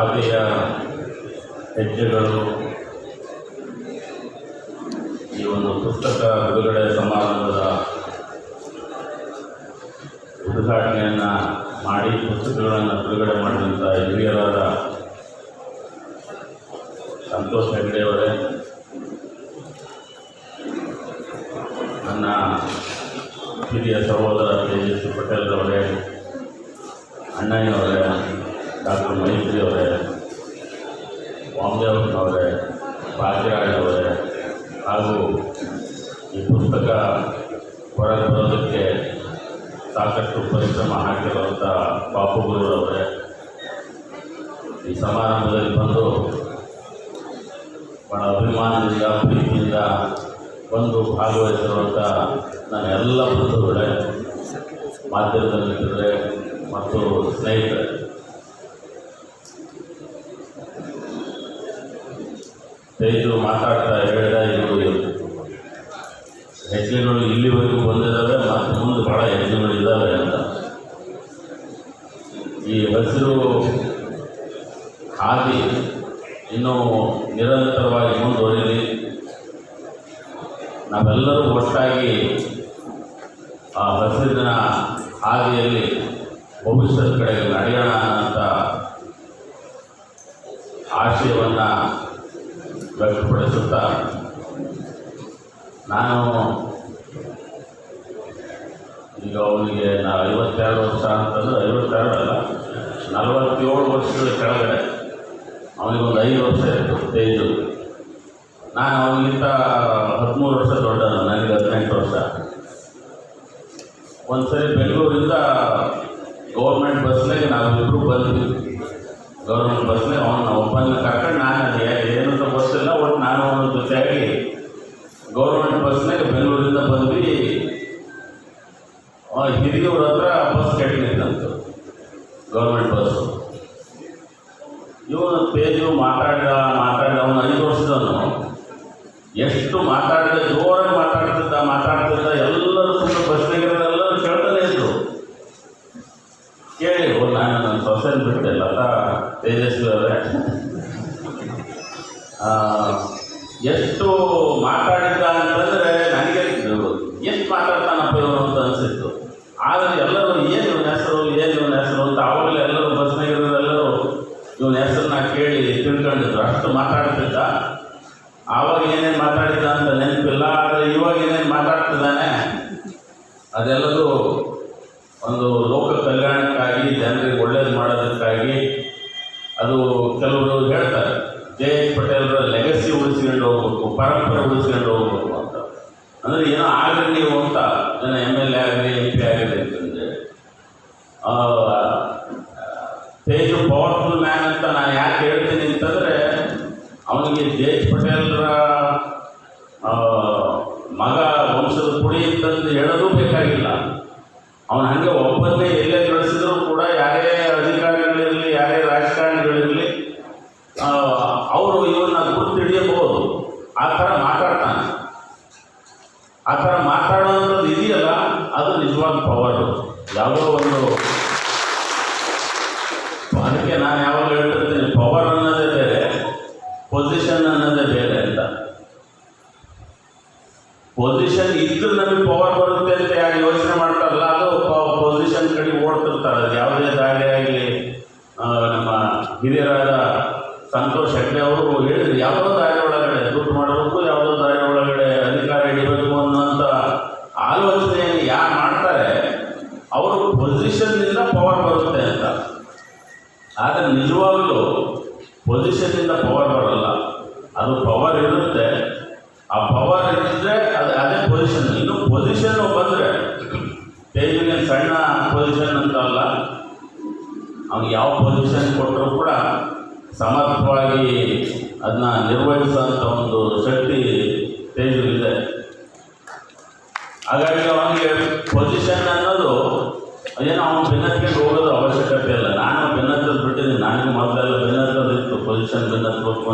ಹಾದಿಯ ಹೆಜ್ಜೆಗಳು. ಈ ಒಂದು ಪುಸ್ತಕ ಬಿಡುಗಡೆ ಸಮಾರಂಭದ ಉದ್ಘಾಟನೆಯನ್ನು ಮಾಡಿ ಪುಸ್ತಕಗಳನ್ನು ಬಿಡುಗಡೆ ಮಾಡಿದಂಥ ಹಿರಿಯರಾದ ಸಂತೋಷ್ ಹೆಗ್ಡೆಯವರೇ ನನ್ನ ಹಿರಿಯ ಸಹೋದರ ತೇಜಸ್ವಿ ಪಟೇಲ್ರವರೇ ಅಣ್ಣಯ್ಯವರೇ ಡಾಕ್ಟರ್ ಮೈತ್ರಿ ಸಮಾರಂಭದಲ್ಲಿ ಬಂದು ಬಹಳ ಅಭಿಮಾನದಿಂದ, ಪ್ರೀತಿಯಿಂದ ಬಂದು ಭಾಗವಹಿಸಿರುವಂಥ ನನ್ನ ಎಲ್ಲ ಬಂಧುಗಳೇ ಮಾಧ್ಯಮದಲ್ಲಿದ್ದರೆ ಮತ್ತು ಸ್ನೇಹಿತರೆ. ಸ್ನೇಹಿತರು ಮಾತಾಡ್ತಾ ಹೇಳಿದ ಇದು ಹೆಜ್ಜೆಗಳು ಇಲ್ಲಿವರೆಗೂ ಬಂದಿದ್ದಾವೆ ಮತ್ತು ಮುಂದೆ ಭಾಳ ಹೆಜ್ಜೆಗಳು ಇದ್ದಾವೆ ಅಂತ. ಈ ಹಸಿರು ಹಾದಿ ಇನ್ನೂ ನಿರಂತರವಾಗಿ ಮುಂದುವರಿಯಲಿ. ನಾವೆಲ್ಲರೂ ಒಟ್ಟಾಗಿ ಆ ಹಸಿರಿನ ಹಾದಿಯಲ್ಲಿ ಭವಿಷ್ಯದ ಕಡೆ ನಡೆಯೋಣ ಅಂತ ಆಶಯವನ್ನು ವ್ಯಕ್ತಪಡಿಸುತ್ತಾ ನಾನು ಈಗ ಅವನಿಗೆ ನಾ ಐವತ್ತೆರಡು ವರ್ಷ ಅಂತಂದ್ರೆ ಐವತ್ತೆರಡು ಅಲ್ಲ ನಲವತ್ತೇಳು ವರ್ಷಗಳ ಕೆಳಗಡೆ ಅವನಿಗೊಂದು ಐದು ವರ್ಷ ಇತ್ತು ಏಜು ನಾನು ಅವನಿಗಿಂತ ಹದಿಮೂರು ವರ್ಷ ದೊಡ್ಡ ನನಗೆ ಹದಿನೆಂಟು ವರ್ಷ. ಒಂದು ಸರಿ ಬೆಂಗಳೂರಿಂದ ಗೌರ್ಮೆಂಟ್ ಬಸ್ನಾಗೆ ನಾವಿಬ್ಬರು ಬಂದ್ವಿ. ಗೌರ್ಮೆಂಟ್ ಬಸ್ನಾಗ ಅವನ ಒಬ್ಬನ ಕರ್ಕೊಂಡು ನಾನು ಏನಂತ ಏನು ಅಂತ ಒಟ್ಟು ನಾನು ಅವನ ಜೊತೆಯಾಗಿ ಗೌರ್ಮೆಂಟ್ ಬಸ್ನಾಗೆ ಬೆಂಗಳೂರಿಂದ ಬಂದ್ವಿ. ತೇಜು ಮಾತಾಡಿದ ಮಾತಾಡಿದ ಅವನು ಐದು ವರ್ಷದವನು. ಎಷ್ಟು ಮಾತಾಡಿದ ಜೋರಾಗಿ ಮಾತಾಡ್ತಿದ್ದಾನೆ ಅದೆಲ್ಲದೂ ಒಂದು ಲೋಕ ಕಲ್ಯಾಣಕ್ಕಾಗಿ, ಜನರಿಗೆ ಒಳ್ಳೇದು ಮಾಡೋದಕ್ಕಾಗಿ ಅದು ಕೆಲವರು ಹೇಳ್ತಾರೆ. ಜೆ ಪಟೇಲ್ರ ಲೆಗಸಿ ಉಳಿಸ್ಕೊಂಡು ಹೋಗ್ಬೇಕು, ಪರಂಪರೆ ಉಳಿಸ್ಕೊಂಡು ಅಧಿಕಾರಿಗಳಿರಲಿ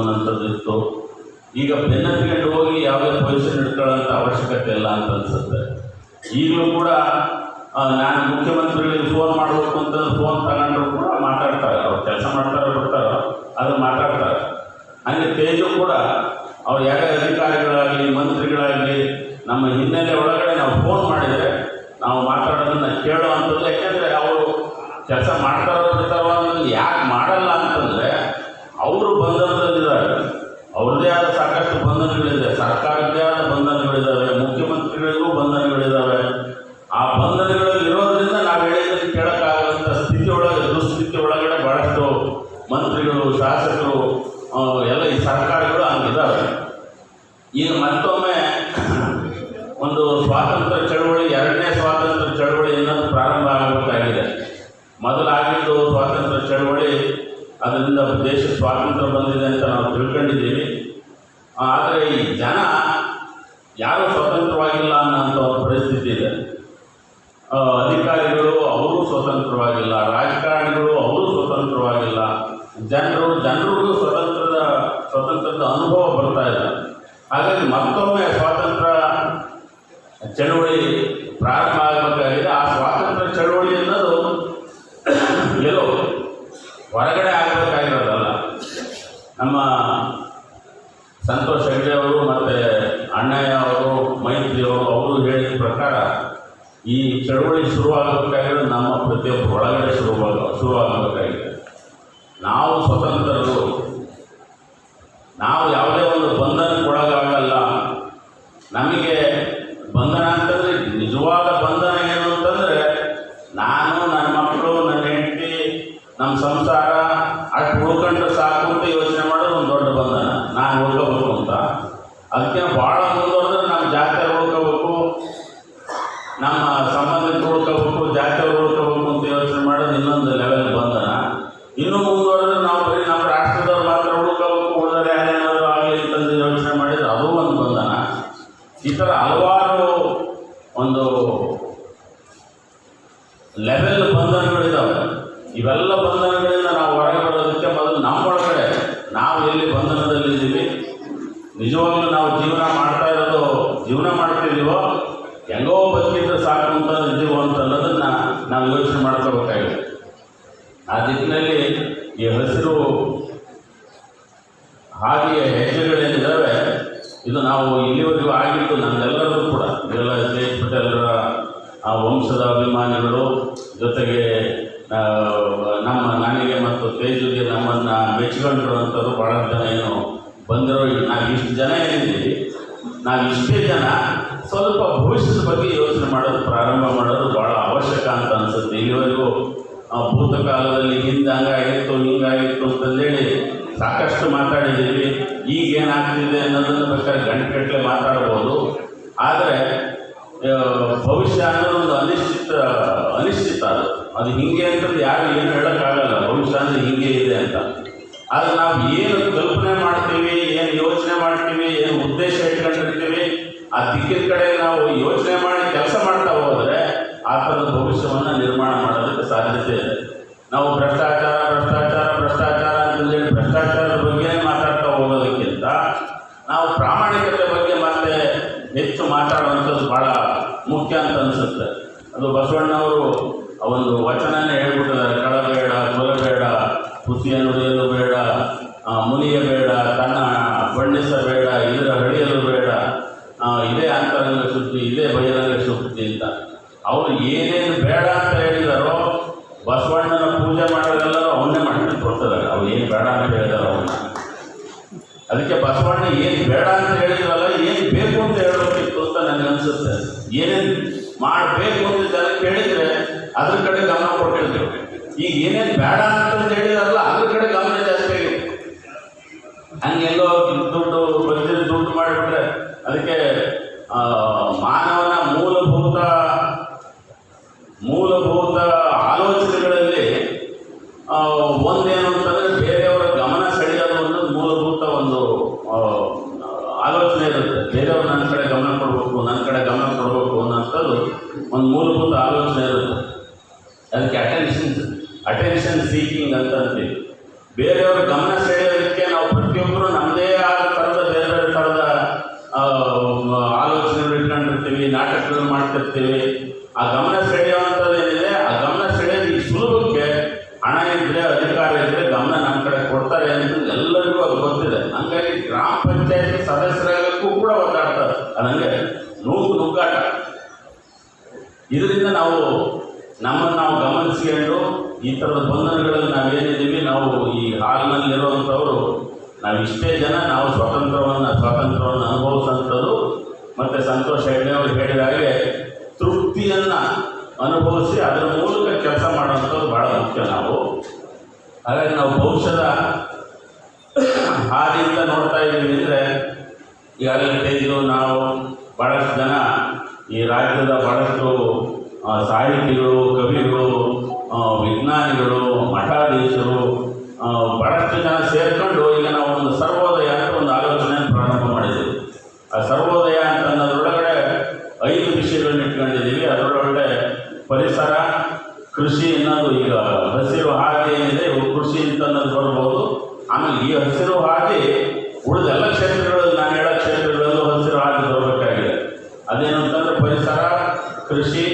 ಬೆನ್ನತ್ತಬೇಕು ಅನ್ನೋಂಥದ್ದು ಇತ್ತು ಈಗ ಬೆನ್ನತ್ಕೊಂಡು ಹೋಗಿ ಯಾವುದೇ ಪೊಸಿಷನ್ ಇಟ್ಕೊಳ್ಳೋಂಥ ಅವಶ್ಯಕತೆ ಇಲ್ಲ ಅಂತ ಅನ್ಸುತ್ತೆ. ಈಗಲೂ ಕೂಡ ನಾನು ಮುಖ್ಯಮಂತ್ರಿಗಳಿಗೆ ಫೋನ್ ಮಾಡಬೇಕು ಅಂತ ಫೋನ್ ತಗೊಂಡ್ರು ಕೂಡ ಮಾತಾಡ್ತಾರೆ. ಅವ್ರು ಕೆಲಸ ಮಾಡ್ತಾರೆ, ಬಿಡ್ತಾರೆ, ಅದು ಮಾತಾಡ್ತಾರೆ. ಹಂಗೆ ತೇಜು ಕೂಡ, ಅವ್ರು ಯಾರೇ ಅಧಿಕಾರಿಗಳಾಗಲಿ, ಮಂತ್ರಿಗಳಾಗಲಿ, ನಮ್ಮ ಹಿನ್ನೆಲೆ ಒಳಗಡೆ ನಾವು ಫೋನ್ ಮಾಡಿದರೆ, ನಾವು ಮಾತಾಡೋದನ್ನ ಕೇಳುವಂಥದ್ದು ಯಾಕೆಂದರೆ ಅವರು ಕೆಲಸ ಮಾಡ್ತಾರೋ ಬಿಡ್ತಾರೋ ಅನ್ನೋದು ಯಾಕೆ ಮಾಡಲ್ಲ ಅಂತಂದರೆ, ಅವರು ಬಂಧನದಲ್ಲಿದ್ದಾರೆ ಅವ್ರದ್ದೇ ಆದ ಸಾಕಷ್ಟು ಬಂಧನಗಳಿದೆ ಸರ್ಕಾರದ್ದೇ ಆದ ಬಂಧನಗಳಿದ್ದಾವೆ ಸ್ವತಂತ್ರವಾಗಿಲ್ಲ. ರಾಜಕಾರಣಿಗಳು ಅವರು ಸ್ವತಂತ್ರವಾಗಿಲ್ಲ. ಜನರು, ಜನರಿಗೂ ಸ್ವತಂತ್ರದ ಸ್ವತಂತ್ರದ ಅನುಭವ ಬರ್ತಾ ಇಲ್ಲ. ಹಾಗಾಗಿ ಮತ್ತೊಮ್ಮೆ ಸ್ವಾತಂತ್ರ್ಯ ಚಳವಳಿ ಪ್ರಾರಂಭ ಆಗಬೇಕಾಗಿದೆ. ಆ ಸ್ವಾತಂತ್ರ್ಯ ಚಳವಳಿ ಅನ್ನೋದು ಎಲ್ಲೋ ಹೊರಗಡೆ ಆಗಬೇಕಾಗಿರೋದಲ್ಲ. ನಮ್ಮ ಸಂತೋಷ್ ಹೆಗ್ಡೆ ಅವರು ಮತ್ತು ಅಣ್ಣಯ್ಯ ಅವರು, ಮೈತ್ರಿ ಅವರು ಅವರು ಹೇಳಿದ ಪ್ರಕಾರ ಈ ಚಳುವಳಿ ಶುರುವಾಗಬೇಕಾಗಿರೋದು ನಮ್ಮ ಪ್ರತಿಯೊಬ್ಬ ಒಳಗಡೆ ಶುರುವಾಗ ಶುರುವಾಗಬೇಕಾಗಿದೆ ನಾವು ಸ್ವತಂತ್ರರು. ನಾವು ಯಾವುದೇ ಒಂದು ಬಂಧನಕ್ಕೆ ಒಳಗಾಗಲ್ಲ. ನಮಗೆ ಬಂಧನ ಲೆವೆಲ್ ಬಂಧನಗಳಿದ್ದಾವೆ ಇವೆಲ್ಲ ಬಂಧನಗಳಿಂದ ಭಾಳ ಜನ ಏನು ಬಂದಿರೋ ನಾವು ಇಷ್ಟು ಜನ ಏನಿದ್ದೀವಿ ನಾವು ಇಷ್ಟೇ ಜನ. ಸ್ವಲ್ಪ ಭವಿಷ್ಯದ ಬಗ್ಗೆ ಯೋಚನೆ ಮಾಡೋದು, ಪ್ರಾರಂಭ ಮಾಡೋದು ಭಾಳ ಅವಶ್ಯಕ ಅಂತ ಅನಿಸುತ್ತೆ. ಇಲ್ಲಿವರೆಗೂ ಭೂತಕಾಲದಲ್ಲಿ ಹಿಂದೆ ಹಂಗಾಗಿತ್ತು, ಹಿಂಗಾಗಿತ್ತು ಅಂತಂದೇಳಿ ಸಾಕಷ್ಟು ಮಾತಾಡಿದ್ದೀವಿ. ಈಗ ಏನಾಗ್ತಿದೆ ಅನ್ನೋದನ್ನು ಬೇಕಾದ್ರೆ ಗಂಟೆಗಟ್ಟಲೆ ಮಾತಾಡ್ಬೋದು. ಆದರೆ ಭವಿಷ್ಯ ಅನ್ನೋದು ಒಂದು ಅನಿಶ್ಚಿತ ಅನಿಶ್ಚಿತ ಅದು. ಅದು ಹಿಂಗೆ ಅಂತಂದು ಯಾರು ಏನು ಹೇಳೋಕ್ಕಾಗಲ್ಲ. ಭವಿಷ್ಯ ಅಂದರೆ ಹಿಂಗೆ ಇದೆ ಅಂತ. ಆದರೆ ನಾವು ಏನು ಕಲ್ಪನೆ ಮಾಡ್ತೀವಿ, ಏನು ಯೋಚನೆ ಮಾಡ್ತೀವಿ, ಏನು ಉದ್ದೇಶ ಇಟ್ಕೊಂಡಿರ್ತೀವಿ, ಆ ದಿಕ್ಕಿನ ಕಡೆ ನಾವು ಯೋಚನೆ ಮಾಡಿ ಕೆಲಸ ಬೇಡ ಅಂತ ಹೇಳಿದಾರ ಅವನ್ನ ಅದಕ್ಕೆ ಬಸವಣ್ಣ ಏನು ಬೇಡ ಅಂತ ಹೇಳಿದ್ರಲ್ಲ, ಏನು ಬೇಕು ಅಂತ ಹೇಳಬೇಕಿತ್ತು ಅಂತ ನನಗೆ ಅನಿಸುತ್ತೆ. ಏನೇನು ಮಾಡಬೇಕು ಅಂತ ಜನ ಕೇಳಿದರೆ ಅದ್ರ ಕಡೆ ಗಮನ ಕೊಟ್ಟಿರ್ತೀವಿ ಈಗ ಏನೇನು ಬೇಡ ಅಂತ ಹೇಳಿದಾರಲ್ಲ, ಅದ್ರ ಕಡೆ ಗಮನ ಜಾಸ್ತಿ ಆಗಿದೆ ಹಂಗೆಲ್ಲೋ ದುಡ್ಡು ಬಂದಿದ್ದು ದುಡ್ಡು ಮಾಡಿಬಿಟ್ರೆ ಅದಕ್ಕೆ speaking under uh, ಬಂಧನಗಳಲ್ಲಿ ನಾವೇನಿದ್ದೀವಿ ನಾವು ಈ ಹಾಲ್ನಲ್ಲಿರುವಂಥವರು, ನಾವು ಇಷ್ಟೇ ಜನ, ನಾವು ಸ್ವಾತಂತ್ರ್ಯವನ್ನು ಸ್ವಾತಂತ್ರ್ಯವನ್ನು ಅನುಭವಿಸುವಂಥದ್ದು. ಮತ್ತು ಸಂತೋಷ್ ಹೆಗ್ಡೆ ಅವರು ಹೇಳಿದ ಹಾಗೆ ತೃಪ್ತಿಯನ್ನು ಅನುಭವಿಸಿ ಅದರ ಮೂಲಕ ಕೆಲಸ ಮಾಡುವಂಥದ್ದು ಭಾಳ ಮುಖ್ಯ ನಾವು. ಹಾಗಾಗಿ ನಾವು ಭವಿಷ್ಯದ ಹಾದಿಯಿಂದ ನೋಡ್ತಾ ಇದ್ದೀವಿ ಅಂದರೆ, ಈಗಾಗಲೇ ಹೇಳಿದ್ದು ನಾವು ಭಾಳಷ್ಟು ಜನ ಈ ರಾಜ್ಯದ ಭಾಳಷ್ಟು ಸಾಹಿತಿಗಳು, ಕವಿಗಳು ವಿಜ್ಞಾನಿಗಳು, ಮಠಾಧೀಶರು ಬಹಳಷ್ಟು ಜನ ಸೇರ್ಕೊಂಡು ಈಗ ನಾವು ಒಂದು ಸರ್ವೋದಯ ಅಂತ ಒಂದು ಆಲೋಚನೆಯನ್ನು ಪ್ರಾರಂಭ ಮಾಡಿದ್ದೀವಿ. ಆ ಸರ್ವೋದಯ ಅಂತ ಅನ್ನೋದ್ರೊಳಗಡೆ ಐದು ವಿಷಯಗಳನ್ನ ಇಟ್ಕೊಂಡಿದ್ದೀವಿ. ಅದರೊಳಗಡೆ ಪರಿಸರ, ಕೃಷಿ ಅನ್ನೋದು ಈಗ ಹಸಿರು ಹಾಗೆ ಏನಿದೆ ಕೃಷಿ ಅಂತ ಅನ್ನೋದು ಬರ್ಬೋದು. ಆಮೇಲೆ ಈ ಹಸಿರು ಹಾಗೆ ಉಳಿದ ಎಲ್ಲ ಕ್ಷೇತ್ರಗಳಲ್ಲಿ ನಾನು ಹೇಳೋ ಕ್ಷೇತ್ರಗಳಲ್ಲೂ ಹಸಿರು ಹಾಗೆ ಬರಬೇಕಾಗಿದೆ. ಅದೇನು ಅಂತಂದ್ರೆ ಪರಿಸರ, ಕೃಷಿ,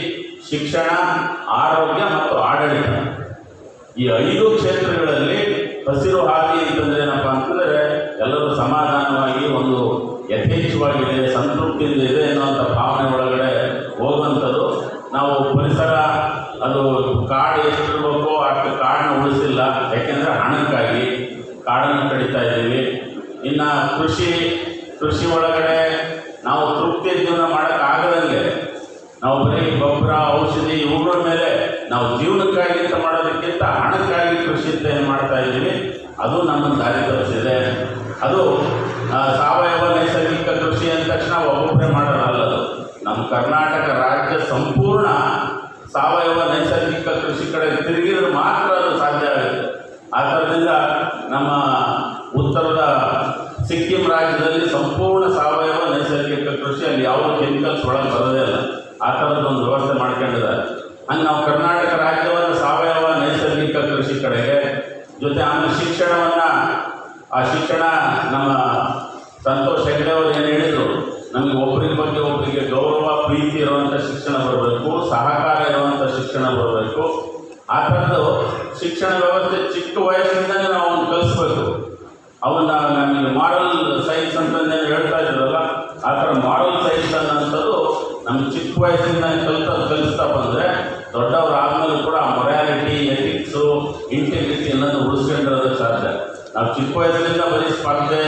ಶಿಕ್ಷಣ, ಆರೋಗ್ಯ ಈ ಐದು ಕ್ಷೇತ್ರಗಳಲ್ಲಿ ಹಸಿರು ಹಾದಿ ಅಂತಂದ್ರೆ ಏನಪ್ಪ ಅಂತಂದ್ರೆ ಎಲ್ಲರೂ ಸಮಾಧಾನವಾಗಿ ಒಂದು ಯಥೇಚ್ಛವಾಗಿದೆ ಸಂತೃಪ್ತಿಯಿಂದ ಇದೆ ಅನ್ನುವಂಥ ಭಾವನೆ ಒಳಗಡೆ ಹೋಗುವಂಥದ್ದು. ನಾವು ಪರಿಸರ, ಅದು ಕಾಡು ಎಷ್ಟಿರ್ಬೇಕೋ ಅಷ್ಟು ಕಾಡನ್ನ ಉಳಿಸಿಲ್ಲ. ಯಾಕೆಂದರೆ ಹಣಕ್ಕಾಗಿ ಕಾಡನ್ನು ಕಡಿತಾ ಇದ್ದೀವಿ. ಇನ್ನು ಕೃಷಿ ಕೃಷಿ ಒಳಗಡೆ ನಾವು ತೃಪ್ತಿ ಜೀವನ ಮಾಡೋಕ್ಕಾಗದಂಗೆ ನಾವು ಬರೀ ಗೊಬ್ಬರ, ಔಷಧಿ ಇವುಗಳ ಮೇಲೆ ನಾವು ಜೀವನಕ್ಕಾಗಿ ಅಂತ ಮಾಡೋದಕ್ಕಿಂತ ಹಣಕ್ಕಾಗಿ ಕೃಷಿ ಅಂತ ಏನು ಮಾಡ್ತಾ ಇದ್ದೀವಿ? ಅದು ನಮ್ಮ ದಾರಿ ತೋರಿಸಿದೆ. ಅದು ಸಾವಯವ ನೈಸರ್ಗಿಕ ಕೃಷಿ ಅಂದ ತಕ್ಷಣ ಒಬ್ಬೊಬ್ಬರೇ ಮಾಡೋಣ ಅದು ನಮ್ಮ ಕರ್ನಾಟಕ ರಾಜ್ಯ ಸಂಪೂರ್ಣ ಸಾವಯವ ನೈಸರ್ಗಿಕ ಕೃಷಿ ಕಡೆ ತಿರುಗಿದ್ರೆ ಮಾತ್ರ ಅದು ಸಾಧ್ಯ ಆಗುತ್ತೆ. ಆ ಥರದಿಂದ ನಮ್ಮ ಉತ್ತರದ ಸಿಕ್ಕಿಂ ರಾಜ್ಯದಲ್ಲಿ ಸಂಪೂರ್ಣ ಸಾವಯವ ನೈಸರ್ಗಿಕ ಕೃಷಿ ಅಲ್ಲಿ ಕೆಮಿಕಲ್ಸ್ ಒಳಗೆ ಬರೋದೇ ಇಲ್ಲ. ಆ ಥರದ್ದು ಒಂದು ವ್ಯವಸ್ಥೆ ಮಾಡ್ಕೊಂಡಿದ್ದಾರೆ. ಹಂಗೆ ನಾವು ಕರ್ನಾಟಕ ರಾಜ್ಯವನ್ನು ಸಾವಯವ ನೈಸರ್ಗಿಕ ಕೃಷಿ ಕಡೆಗೆ ಜೊತೆ ಆಮೇಲೆ ಶಿಕ್ಷಣವನ್ನು, ಆ ಶಿಕ್ಷಣ ನಮ್ಮ ಸಂತೋಷ್ ಹೆಗ್ಡೆ ಅವರು ಏನು ಹೇಳಿದರು? ನಮಗೆ ಒಬ್ಬರಿಗೆ ಬಗ್ಗೆ ಒಬ್ಬರಿಗೆ ಗೌರವ, ಪ್ರೀತಿ ಇರುವಂಥ ಶಿಕ್ಷಣ ಬರಬೇಕು, ಸಹಕಾರ ಇರುವಂಥ ಶಿಕ್ಷಣ ಬರಬೇಕು. ಆ ಥರದ್ದು ಶಿಕ್ಷಣ ವ್ಯವಸ್ಥೆ ಚಿಕ್ಕ ವಯಸ್ಸಿಂದಲೇ ನಾವು ಅವನು ಕಲಿಸ್ಬೇಕು. ಅವನ್ನ ನಮಗೆ ಮಾಡಲ್ ಸೈನ್ಸ್ ಅಂತಂದೇನು ಹೇಳ್ತಾ ಇದ್ರಲ್ಲ, ಆ ಥರ ಮಾಡಲ್ ಸೈನ್ಸ್ ಅನ್ನೋಂಥದ್ದು ನಮ್ಗೆ ಚಿಕ್ಕ ವಯಸ್ಸಿಂದ ಕಲಿತ ಎಥಿಕ್ಸು ಇಂಟಿಗ್ರಿಟಿ ಅನ್ನೋದು ಉಳಿಸ್ಕೊಂಡಿರೋದಕ್ಕೆ ಸಾಧ್ಯ ನಾವು ಚಿಕ್ಕ ವಯಸ್ಸಿನಿಂದ ಬರೀ ಸ್ಪರ್ಧೆ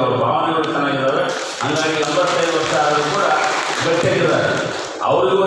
ಅವ್ರ ಭಾವನೆಗಳು ಚೆನ್ನಾಗಿದ್ದಾವೆ. ಹಂಗಾಗಿ ಎಂಬತ್ತೈದು ವರ್ಷ ಆದರೂ ಕೂಡ ಗಟ್ಟಿಯಾಗಿದ್ದಾರೆ. ಅವ್ರಿಗೂ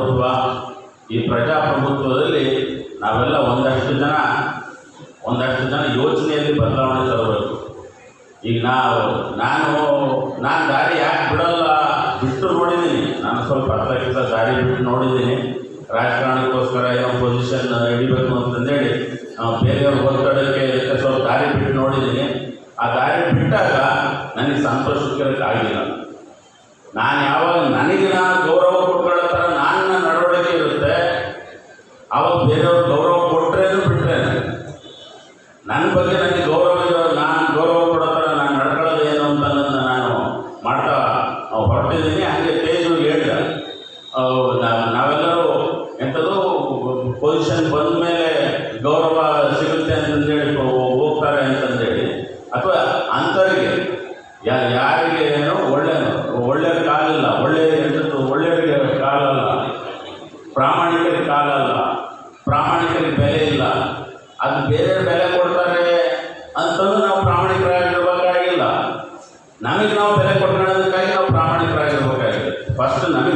ಪ್ರಜಾಪ್ರಭುತ್ವ. ಈ ಪ್ರಜಾಪ್ರಭುತ್ವದಲ್ಲಿ ನಾವೆಲ್ಲ ಒಂದಷ್ಟು ಜನ ಒಂದಷ್ಟು ಜನ ಯೋಚನೆಯಲ್ಲಿ ಬದಲಾವಣೆ ತರಬೇಕು. ಈಗ ನಾವು, ನಾನು ನಾನು ದಾರಿ ಯಾಕೆ ಬಿಡಲ್ಲ ಬಿಟ್ಟು ನೋಡಿದ್ದೀನಿ. ನಾನು ಸ್ವಲ್ಪ ಅರ್ಥ ದಾರಿ ಬಿಟ್ಟು ನೋಡಿದ್ದೀನಿ. ರಾಜಕಾರಣಕ್ಕೋಸ್ಕರ ಏನೋ ಪೊಸಿಷನ್ ಹಿಡಿಬೇಕು ಅಂತಂದೇಳಿ ನಾವು ಬೇರೆಯವ್ರ ಒತ್ತಡಕ್ಕೆ ಸ್ವಲ್ಪ ದಾರಿ ಬಿಟ್ಟು ನೋಡಿದ್ದೀನಿ. ಆ ದಾರಿ ಬಿಟ್ಟಾಗ ನನಗೆ ಸಂತೋಷಕ್ಕೆ ಆಗಿಲ್ಲ ನಾನು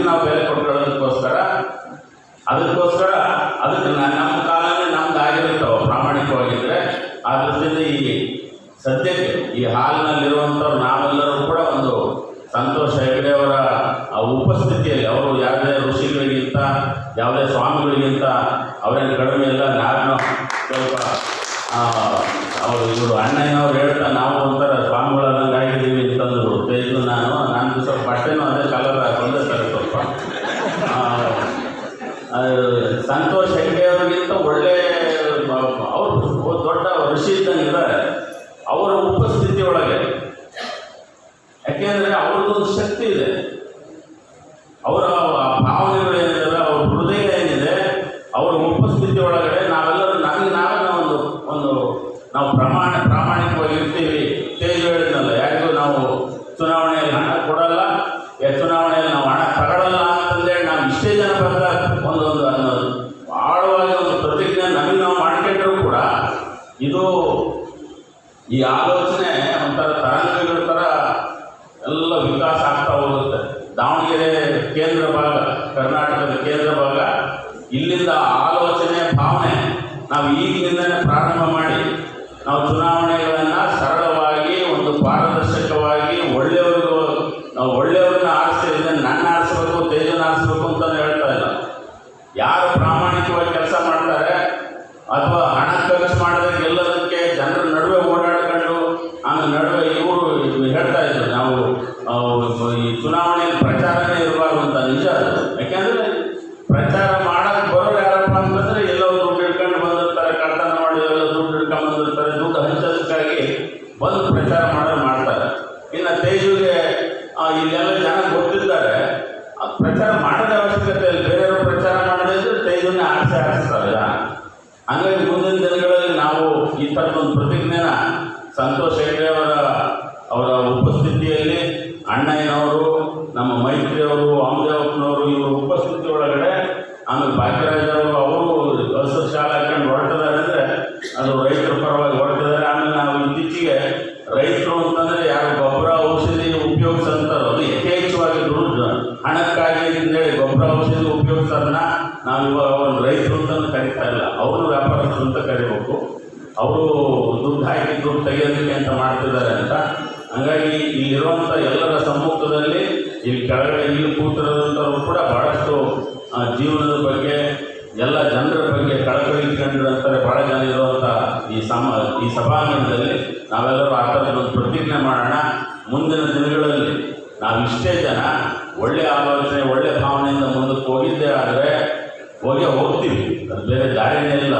ನಾವು ಬೆಲೆ ಕೊಟ್ಕೊಳ್ಳೋದಕ್ಕೋಸ್ಕರ ಅದಕ್ಕೋಸ್ಕರ? ಅದಕ್ಕೆ ನಮ್ಮ ಕಾಲನೇ ನಮ್ದು ಆಗಿರ್ತಾವೆ ಪ್ರಾಮಾಣಿಕವಾಗಿದ್ದರೆ ಆ ದೃಷ್ಟಿಯಿಂದ ಈ ಸದ್ಯಕ್ಕೆ ಈ ಹಾಲಿನಲ್ಲಿರುವಂಥವ್ರು ನಾವೆಲ್ಲರೂ ಕೂಡ ಒಂದು ಸಂತೋಷ ಹಿಗಡೇ ಅವರ ಹೆಗಡೆಯವರ ಉಪಸ್ಥಿತಿಯಲ್ಲಿ ಅವರು ಯಾವುದೇ ಋಷಿಗಳಿಗಿಂತ, ಯಾವುದೇ ಸ್ವಾಮಿಗಳಿಗಿಂತ ಅವರೇನು ಕಡಿಮೆ ಇಲ್ಲ. ನಾನು ಸ್ವಲ್ಪ ಅವರು ಇವರು ಅಣ್ಣನವ್ರು ಹೇಳ್ತಾ ನಾವು recibe ಕೇಂದ್ರ ಭಾಗ ಕರ್ನಾಟಕದ ಕೇಂದ್ರ ಭಾಗ ಇಲ್ಲಿಂದ ಆಲೋಚನೆ ಭಾವನೆ ನಾವು ಈಗಿನಿಂದಲೇ ಪ್ರಾರಂಭ ಮಾಡಿ ನಾವು ಚುನಾವಣೆ ತೆಗೆಯೋದಕ್ಕೆ ಅಂತ ಮಾಡ್ತಿದ್ದಾರೆ ಅಂತ. ಹಂಗಾಗಿ ಇಲ್ಲಿರುವಂಥ ಎಲ್ಲರ ಸಮ್ಮುಖದಲ್ಲಿ ಇಲ್ಲಿ ಕೆಳಗಡೆ ಇಲ್ಲಿ ಕೂತಿರೋದಂಥವ್ರು ಕೂಡ ಭಾಳಷ್ಟು ಜೀವನದ ಬಗ್ಗೆ, ಎಲ್ಲ ಜನರ ಬಗ್ಗೆ ಕಳಕಳಿ ಇಟ್ಕೊಂಡಿರೋಂಥವ್ರೆ ಬಹಳ ಜನ ಇರುವಂಥ ಈ ಸಮ, ಈ ಸಭಾಂಗಣದಲ್ಲಿ ನಾವೆಲ್ಲರೂ ಆ ಒಂದು ಪ್ರತಿಜ್ಞೆ ಮಾಡೋಣ. ಮುಂದಿನ ದಿನಗಳಲ್ಲಿ ನಾವು ಇಷ್ಟೇ ಜನ ಒಳ್ಳೆ ಆಲೋಚನೆ, ಒಳ್ಳೆ ಭಾವನೆಯಿಂದ ಮುಂದಕ್ಕೆ ಹೋಗಿದ್ದೇ ಆದರೆ ಹೋಗಿ ಹೋಗ್ತೀವಿ. ಅದು ಬೇರೆ ದಾರಿನೇ ಇಲ್ಲ.